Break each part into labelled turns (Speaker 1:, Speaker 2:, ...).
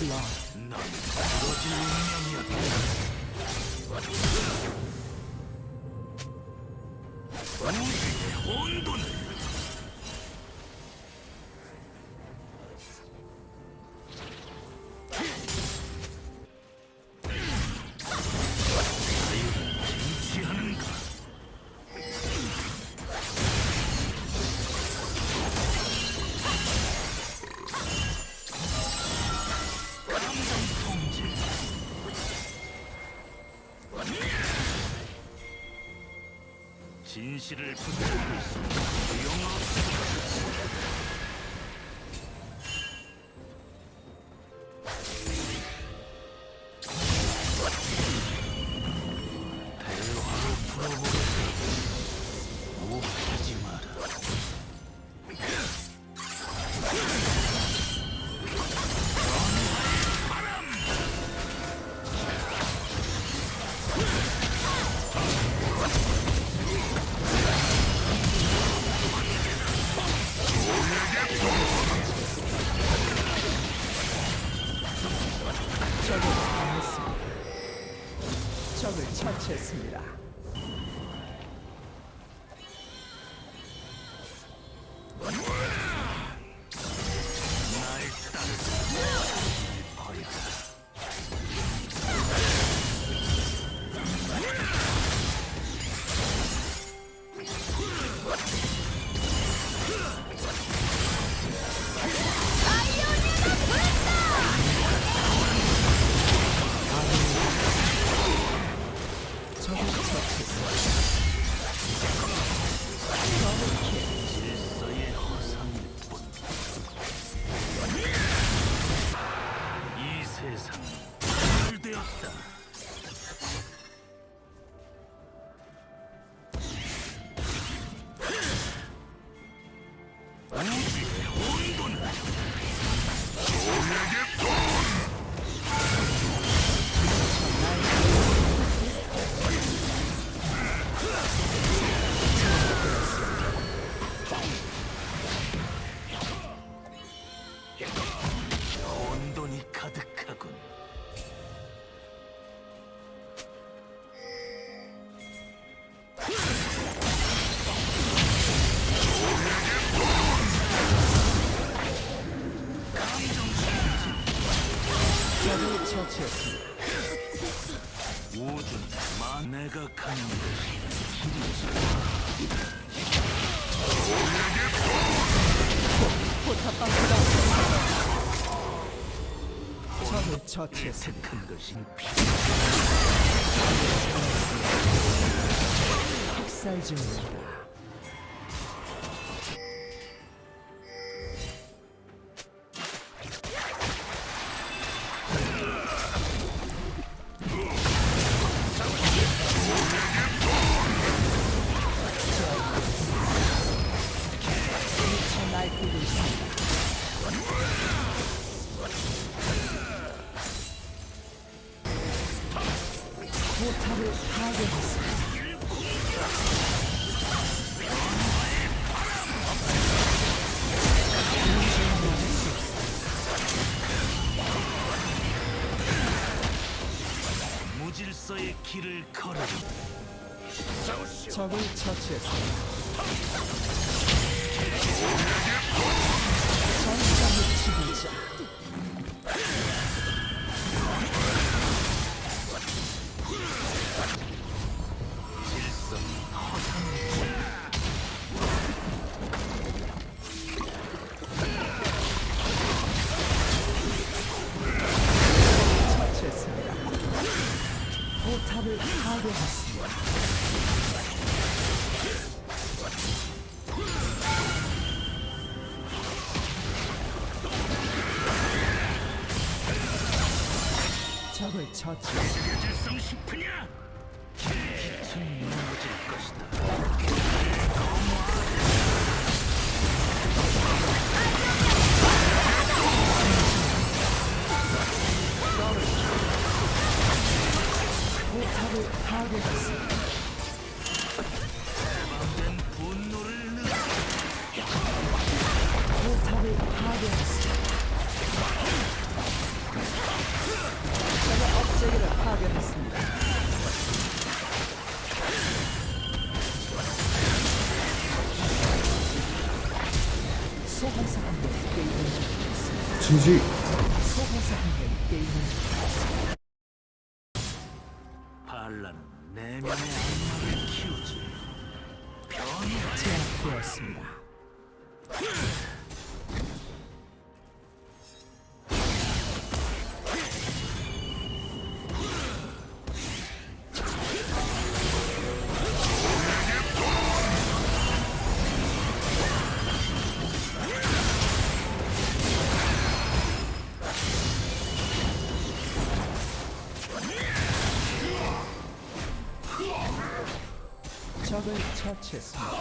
Speaker 1: 난 부러질 운명이야. 우 진실을 붙잡고 있어 소용 만 내가 가는 것이
Speaker 2: 포탑 방패가 적을 처치했습니다.
Speaker 1: 큰 것이 피.
Speaker 2: 학살 중입니다.
Speaker 1: 무질서의 길을 걸으리.
Speaker 2: 적을 처치했습니다. 전장의 지배자 적을 처치했습니다.
Speaker 1: 질성 싶으냐? 빛은 무너질 것이다.
Speaker 2: 파
Speaker 3: 진지.
Speaker 1: 내면의 악마를 키우지. 변화
Speaker 2: 제압되었습니다. 적을 처치했습니다.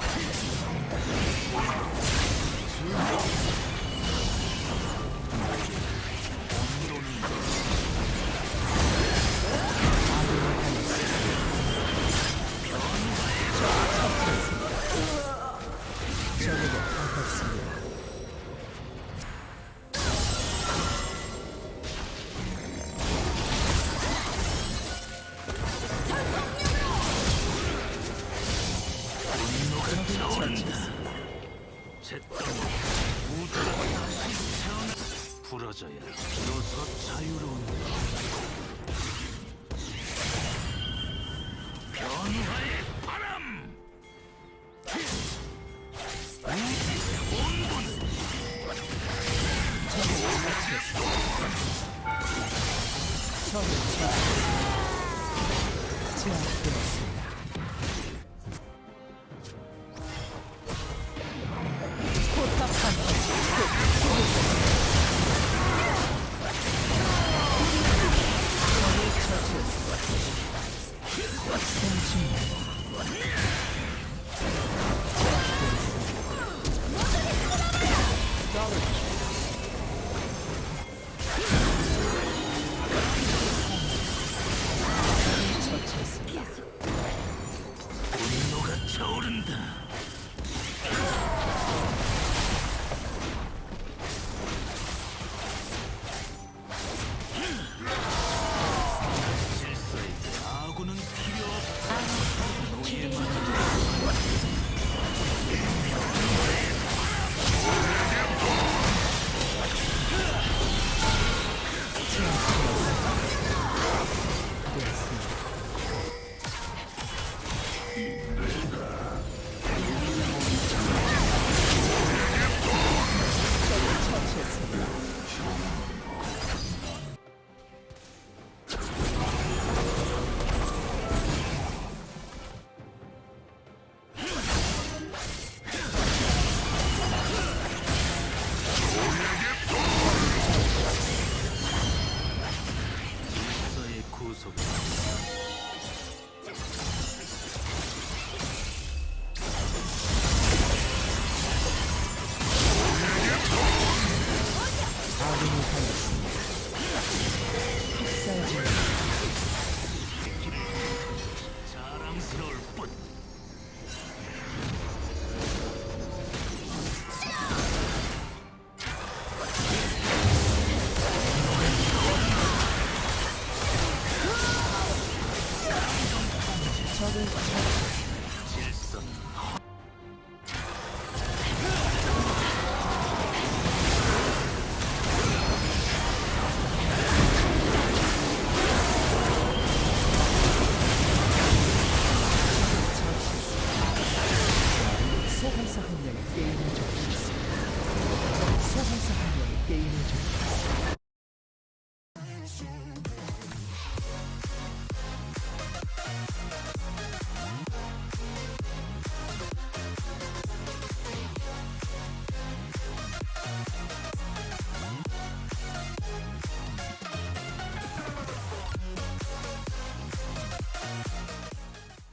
Speaker 1: 우주가 다시 태어나 부러져야 비로소 자유로운 것. 변화의 바람
Speaker 2: 적을 처치했습니다. 제압되었습니다. Yeah!